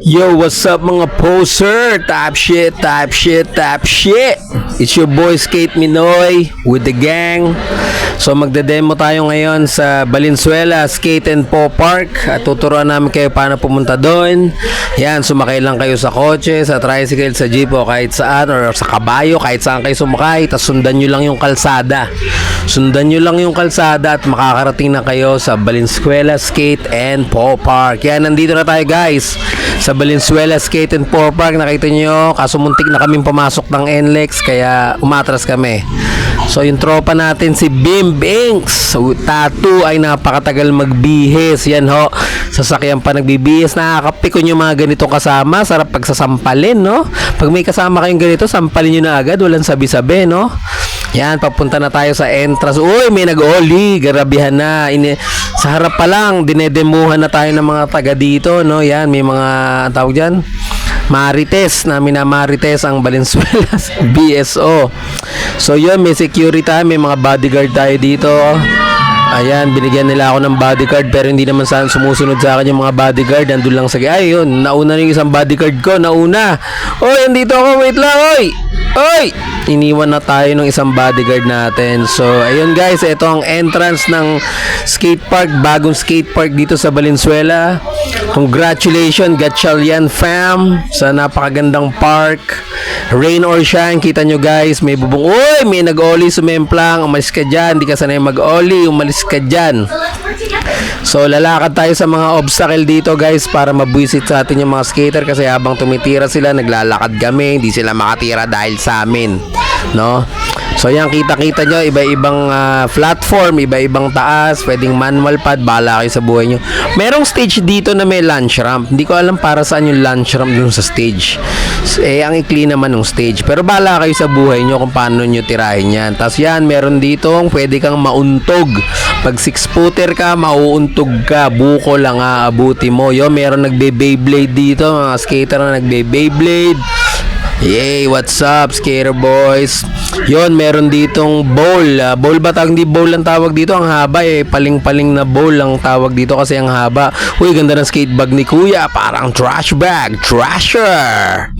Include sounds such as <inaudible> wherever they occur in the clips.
Yo, what's up mga poser? Top shit, top shit, top shit. It's your boy Skate Minoy with the gang. So magde-demo tayo ngayon sa Valenzuela Skate and Po Park at tuturuan namin kayo paano pumunta doon. Yan, sumakay lang kayo sa kotse, sa tricycle, sa jeep o kahit saan or sa kabayo, kahit saan kayo sumakay. Tapos sundan nyo lang yung kalsada. Sundan nyo lang yung kalsada at makakarating na kayo sa Valenzuela Skate and Po Park. Yan, nandito na tayo guys sa Valenzuela Skate and Po Park. Nakita nyo, kaso muntik na kaming pumasok ng NLEX kaya umatras kami. So yung tropa natin si Bim Binks so, Tattoo ay napakatagal magbihis Yan ho, sasakyan pa nagbibihis Nakakapikon yung mga ganitong kasama Sarap pagsasampalin no Pag may kasama kayong ganito, sampalin nyo na agad Walang sabi-sabi no yan, papunta na tayo sa entrance. Uy, may nag-oli. Garabihan na. Ini sa harap pa lang, dinedemuhan na tayo ng mga taga dito, no? Yan, may mga tawag diyan. Marites, na Marites ang Valenzuela <laughs> BSO. So yun, may security tayo, may mga bodyguard tayo dito. Ayan, binigyan nila ako ng bodyguard pero hindi naman saan sumusunod sa akin yung mga bodyguard. Nandun lang sa... Ay, yun, nauna na yung isang bodyguard ko, nauna. Oy, andito ako, wait lang, oy! Oy! Iniwan na tayo ng isang bodyguard natin. So, ayun guys, ito ang entrance ng skate park, bagong skate park dito sa Valenzuela. Congratulations, Gatchalian fam, sa napakagandang park. Rain or shine, kita nyo guys, may bubong. Uy, may nag-oli sumemplang. Umalis ka dyan, hindi ka sanay mag-oli, umalis ka dyan. So lalakad tayo sa mga obstacle dito guys para mabuisit sa atin yung mga skater. Kasi habang tumitira sila naglalakad kami. Hindi sila makatira dahil sa amin no? So yan kita-kita nyo iba-ibang ah, platform iba-ibang taas. Pwedeng manual pad bala kayo sa buhay nyo. Merong stage dito na may lunch ramp. Hindi ko alam para saan yung lunch ramp dun sa stage eh ang ikli naman ng stage. Pero bala kayo sa buhay nyo kung paano nyo tirahin yan. Tapos yan meron dito pwede kang mauntog. Pag six footer ka mauuntog ka. Buko lang aabuti mo. Yo meron nagbe Beyblade dito mga skater na nagbe Beyblade Yay, what's up, skater boys? Yon, meron ditong bowl. Ah, bowl ba tawag? Hindi bowl ang tawag dito. Ang haba eh. Paling-paling na bowl ang tawag dito kasi ang haba. Uy, ganda ng skate bag ni Kuya. Parang trash bag. Trasher!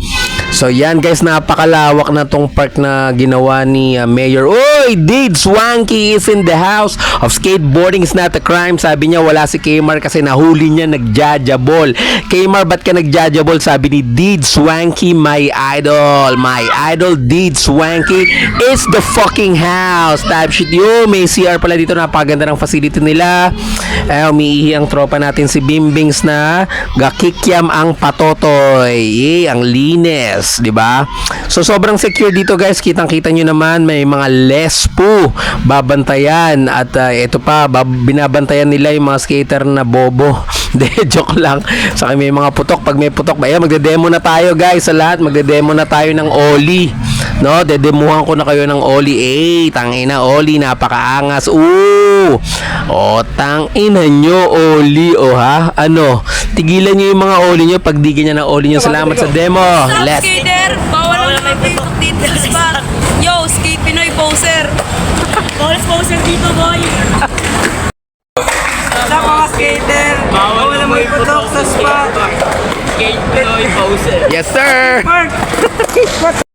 So yan guys, napakalawak na tong park na ginawa ni uh, Mayor. Uy, Did Swanky is in the house of skateboarding is not a crime. Sabi niya wala si Kmar kasi nahuli niya nagjajabol. Kmar, ba't ka nagjajabol? Sabi ni Did Swanky, my idol. My idol, Did Swanky is the fucking house. Type shit yo, may CR pala dito. Napaganda ng facility nila. Eh, umiihi ang tropa natin si Bimbings na gakikyam ang patotoy. Eh, ang linis, di ba? So sobrang secure dito guys. Kitang-kita nyo naman may mga lespo babantayan at uh, ito pa binabantayan nila yung mga skater na bobo. <laughs> De, joke lang. Sa may mga putok. Pag may putok, ba, magde-demo na tayo guys sa lahat. Magde-demo na tayo ng Oli. No, dedemuhan ko na kayo ng Oli. Eh, tangina Oli, napakaangas. Ooh. O, tangina nyo Oli, o ha? Ano? Tigilan nyo yung mga Oli nyo pag di ganyan ng Oli nyo. Salamat sa demo. Let's skater! Bawal ang mga Facebook dito spot. Yo, skate Pinoy poser. Bawal poser dito, boy. Sa mga skater, bawal na may putok sa spot. Yes, sir! Mark! <laughs>